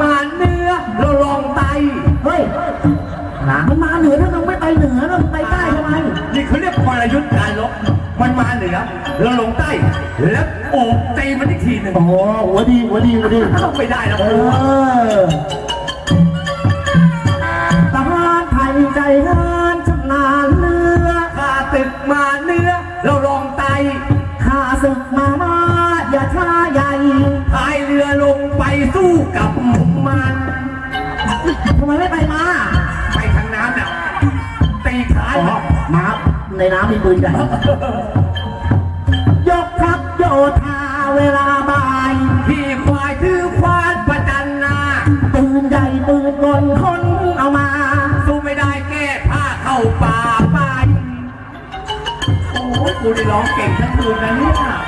มาเนื้อเราลองไตเฮ้ยนะมันมาเหนือถ้ามึงไม่ไปเหนือแล้วมึงไปใต้ทำไม นี่เขาเรียกกลยุทธ์การลบ มันมาเหนือเราลงใต้ แล้วโอบตีมันอีกทีหนึ่งโอ้โหหัวดีหัวดีหัวดี ต้องไปได้แล้วเอกูอ มามาอย่าช้าใหญ่พายเรือลงไปสู้กับมันทำไมไม่ไปมา ไปทางน้ำเนี่ยตีท้ายอ๋อมันน้ำในน้ำมีปืนใหญ่ยกทัพโยธาเวลาบ่ายพี่ควายถือควานประจันหนาปืนใหญ่ปืนกลคนเอามา สู้ไม่ได้แก้ผ้าเข้าป่าไป โอ้ยกูได้ร้องเก่งทั้งคืนนะเนี่ย